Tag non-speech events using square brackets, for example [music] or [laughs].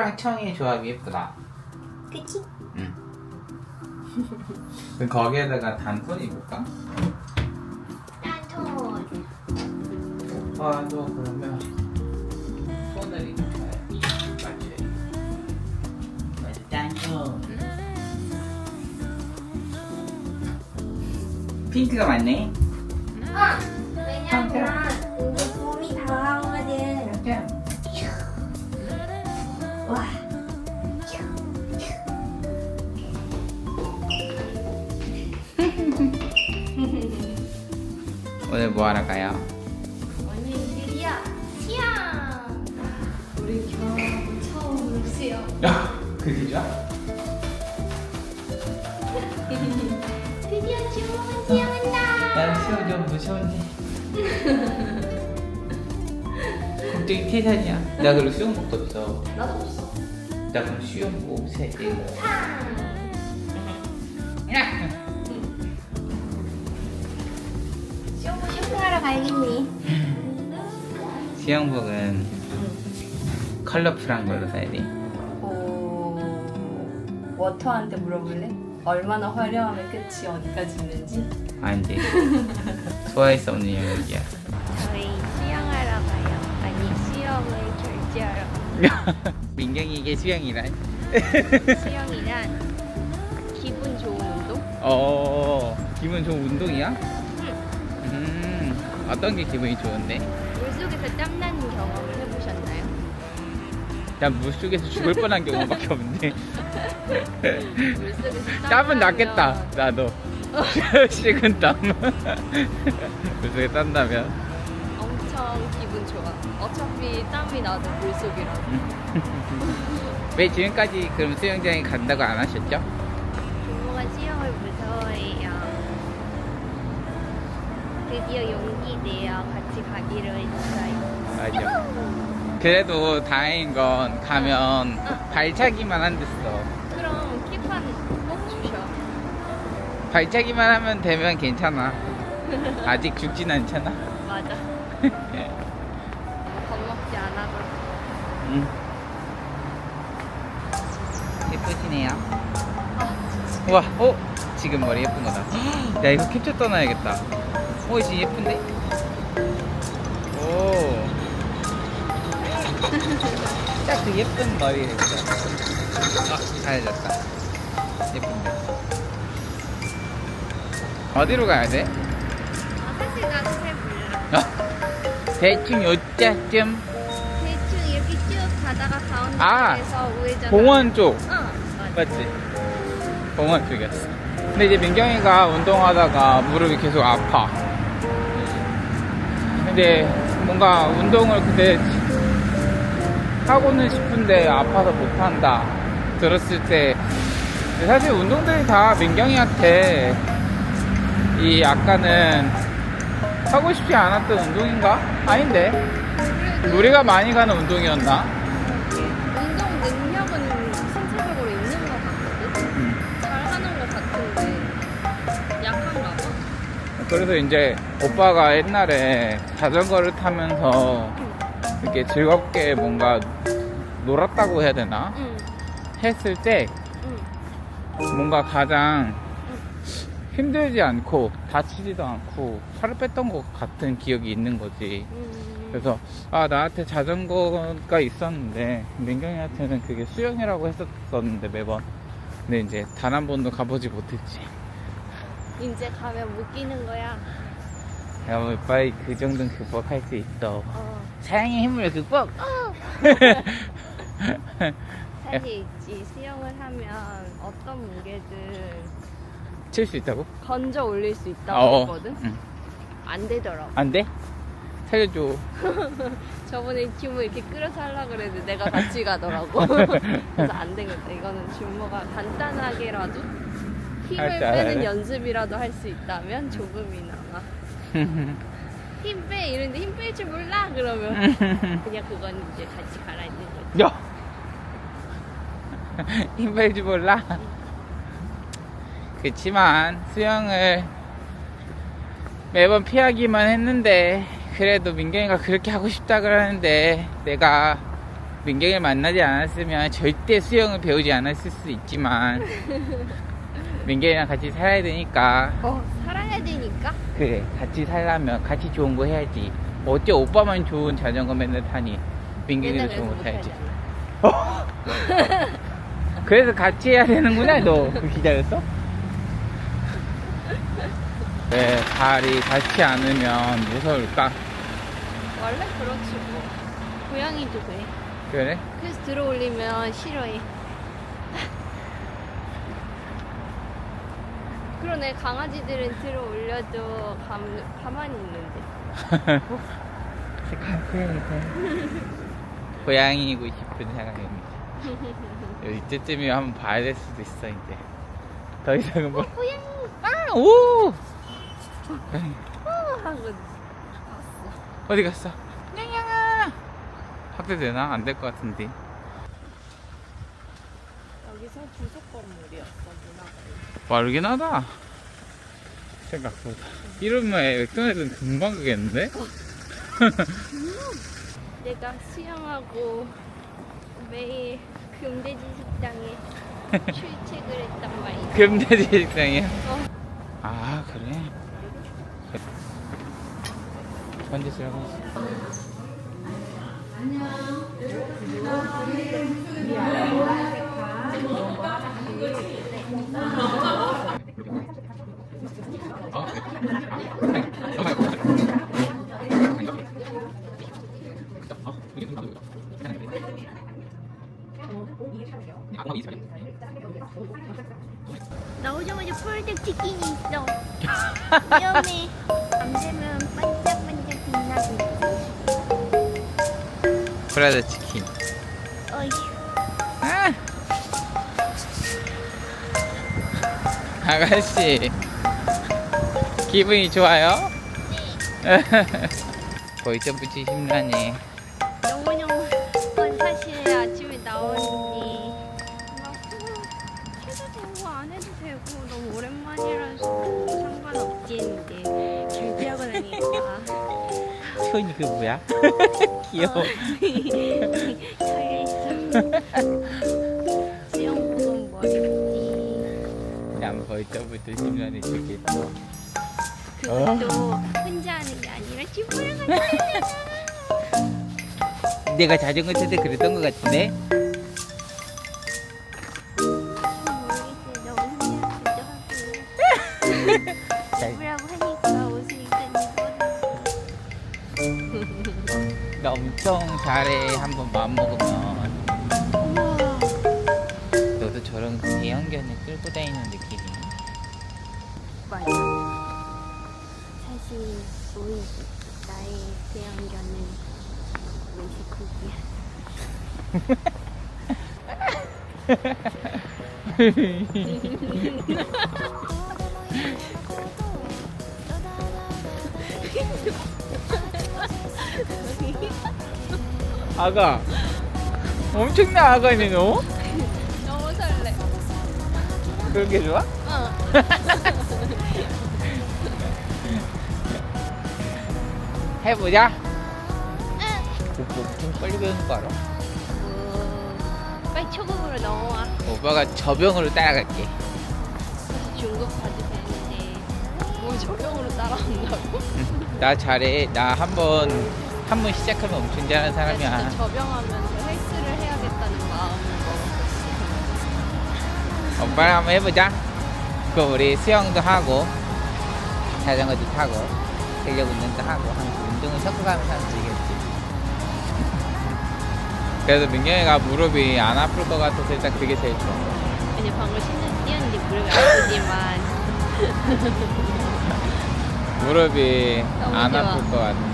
뼈랑 청의 조합이 예쁘다. 그치? 응. 그럼 거기에다가 단손 입을까? 나도 오빠도 그러면 손을 이렇게. 맞아, 단손. 핑크가 맞네. 뭐 하러 가요? 오늘들이야 수영 우리 겨울 처음 수영 야, 그게 좋아? 드디어 주먹은 수영한다 수영 좀 무서운데. 걱정이 태산이야. 나 그리고 수영복도 없어. 나도 없어 나 그럼 수영복 세 개. 수 가야겠니? 수영복은 컬러풀한 걸로 사야 돼. 오, 워터한테 물어볼래? 얼마나 화려하면 끝이 어디까지 있는지? 안 돼. 좋아해서 오는 영역이야. 저희 수영하러 가요 아니 수영을 결제하러 [laughs] 민경이 이게 수영이란? 수영이란 기분 좋은 운동? 어, 기분 좋은 운동이야? 음, 어떤 게 기분이 좋은데? 물속에서 땀나는 경험을 해보셨나요? 난 물속에서 죽을 뻔한 경우밖에 없는데. 물속에서 [laughs] 땀은 났겠다, 나도. [laughs] 식은 땀. [laughs] 물속에 땀나면. 엄청 기분 좋아 어차피 땀이 나도 물속이라서 왜 지금까지 그럼 수영장에 간다고 안 하셨죠? 부모가 수영을 무서워해요 드디어 용 기 내어 같이 가기로 했어요 맞아. 그래도 다행인 건 가면 발차기만 한댔어. 그럼 킵한 꼭 주셔 발차기만 하면 되면 괜찮아. [laughs] 아직 죽진 않잖아. 맞아 [laughs] 겁먹지 않아도 응. 예쁘시네요. 우와, 어? 지금 머리 예쁜 거다. [gasps] 야, 이거 캡처 떠나야겠다. 어, 지금 예쁜데? 오. [laughs] 딱 그 예쁜 머리 했어. 아, 잘해졌다. 예쁜데. 어디로 가야 돼? 아, 사실 나도 잘 몰라 어? 대충 요자쯤 대충 이렇게 쭉 가다가 가운데 아, 에서 우회전 공원 쪽. 어 맞아 맞지? 공원 쪽이었어. 근데 이제 민경이가 운동하다가 무릎이 계속 아파. 근데 뭔가 운동을 근데 하고는 싶은데 아파서 못한다. 들었을 때 사실 운동들이 다 민경이한테 이 약간은 하고 싶지 않았던 운동인가? 아닌데. 우리가 많이 가는 운동이었나? 그래서 이제 오빠가 옛날에 자전거를 타면서 이렇게 즐겁게 뭔가 놀았다고 해야 되나? 응, 했을 때 응. 뭔가 가장 힘들지 않고 다치지도 않고 살을 뺐던 것 같은 기억이 있는 거지. 음. 그래서 아 나한테 자전거가 있었는데 민경이한테는 그게 수영이라고 했었었는데 매번 근데 이제 단 한 번도 가보지 못했지. 이제 가면 못 끼는 거야 야, 뭐 빨리 그 정도는 극복할 수 있어. 어. 사랑의 힘을 극복! [laughs] 사실 있지 수영을 하면 어떤 무게든 칠 수 있다고? 건져 올릴 수 있다고 어, 했거든 응. 안 되더라고 안 돼? 살려줘. [laughs] 저번에 큐브 이렇게 끌어서 하려고 그랬는데 내가 같이 가더라고. [laughs] 그래서 안 되겠다. 이거는 준모가 간단하게라도 힘을 할줄 빼는 돼? 연습이라도 할 수 있다면 조금이나마. 힘 빼! 이러는데 힘 뺄 줄 몰라! 그러면 [laughs] 그냥 그건 이제 같이 가라앉는 거지. 야! 힘 빼지 몰라? 그치만 수영을 매번 피하기만 했는데 그래도 민경이가 그렇게 하고 싶다 그러는데 내가 민경이를 만나지 않았으면 절대 수영을 배우지 않았을 수 있지만 [laughs] 민경이랑 같이 살아야 되니까 어, 살아야 되니까. 그래 같이 살려면 같이 좋은 거 해야지 어째 오빠만 좋은 자전거 맨날 타니 민경이도 맨날 좋은 거 그래서 타야지. [laughs] 그래서 같이 해야 되는구나 너 그 기다렸어? [laughs] 왜 발이 닿지 않으면 무서울까? 원래 그렇지 뭐. 고양이도 그래. 그래? 그래서 들어 올리면 싫어해. [laughs] 그러네 강아지들은 들어 올려도 감, 가만히 있는데. [laughs] 고양이고 싶은 사람입니다. 이때쯤이면 한번 봐야 될 수도 있어 이제. 더 이상은 뭐. 고양이 아 오. 고양이. 어, 하고 봤어. 어디 갔어? 냥냥아. 확대되나? 안 될 것 같은데. 여기서 부속 건물이었어 문화가. 빠르긴 하다. 생각보다. 이러면 맥도날드는 금방 가겠는데? [laughs] 내가 수영하고 매일 금돼지 식당에 [laughs] 출첵을 했단 말이야. 금돼지 식당이야? 어. 아, 그래? 언제 들어가지? 나오자마자 폴득 치킨이 있어. [laughs] 위험해. 밤새면 반짝반짝 빛나고. 프라이드 치킨. 아가씨, 기분이 좋아요? 보이점프 치심라니. 너무 너무 어, 사실 아침에 나오니 막 어, 해도 되고 안 해도 되고 너무 오랜만이라서 상관없지 했는데 결제하고 나니까 손이 그 뭐야? [laughs] 귀여워. 설레있어 수영복 보이점프 치심라니 좋겠어. 그것도 혼자 하는 게 아니라 친구랑 같이 [laughs] 내가 자전거 탈 때 그랬던 것 같은데? 모르겠어요 너무 하니까 옷을 일단 입어서 나 엄청 잘해. 한번 마음 먹으면. 우와 너도 저런 대형견을 끌고 다니는 느낌이. 맞아. 사실 우리 나의 대형견은 아가. 엄청난 아가네, 너? [laughs] 너무 설레. 그런 게 좋아? 어. [laughs] 해보자. 오빠 엄청 빨리 배우는 거 알아? 어, 빨리 초급으로 넘어와. 오빠가 저병으로 따라갈게. 중급 봐도 되는데 뭘 저병으로 따라온다고? 나 잘해. 나 한 번, 한 번 시작하면 엄청 잘하는 진짜 사람이야. 저병하면서 헬스를 해야겠다는 먹었어. 오빠랑 한번 해보자. 그 우리 수영도 하고, 자전거도 타고, 근력 운동도 하고, 하면서 운동을 섞어가면서 하면 되겠지. 그래도 민경이가 무릎이 안 아플 것 같아서 일단 그게 제일 좋아. 아니 방금 신전 뛰었는데 무릎이 아프지만 [laughs] 무릎이 [laughs] 안 좋아. 아플 것 같아.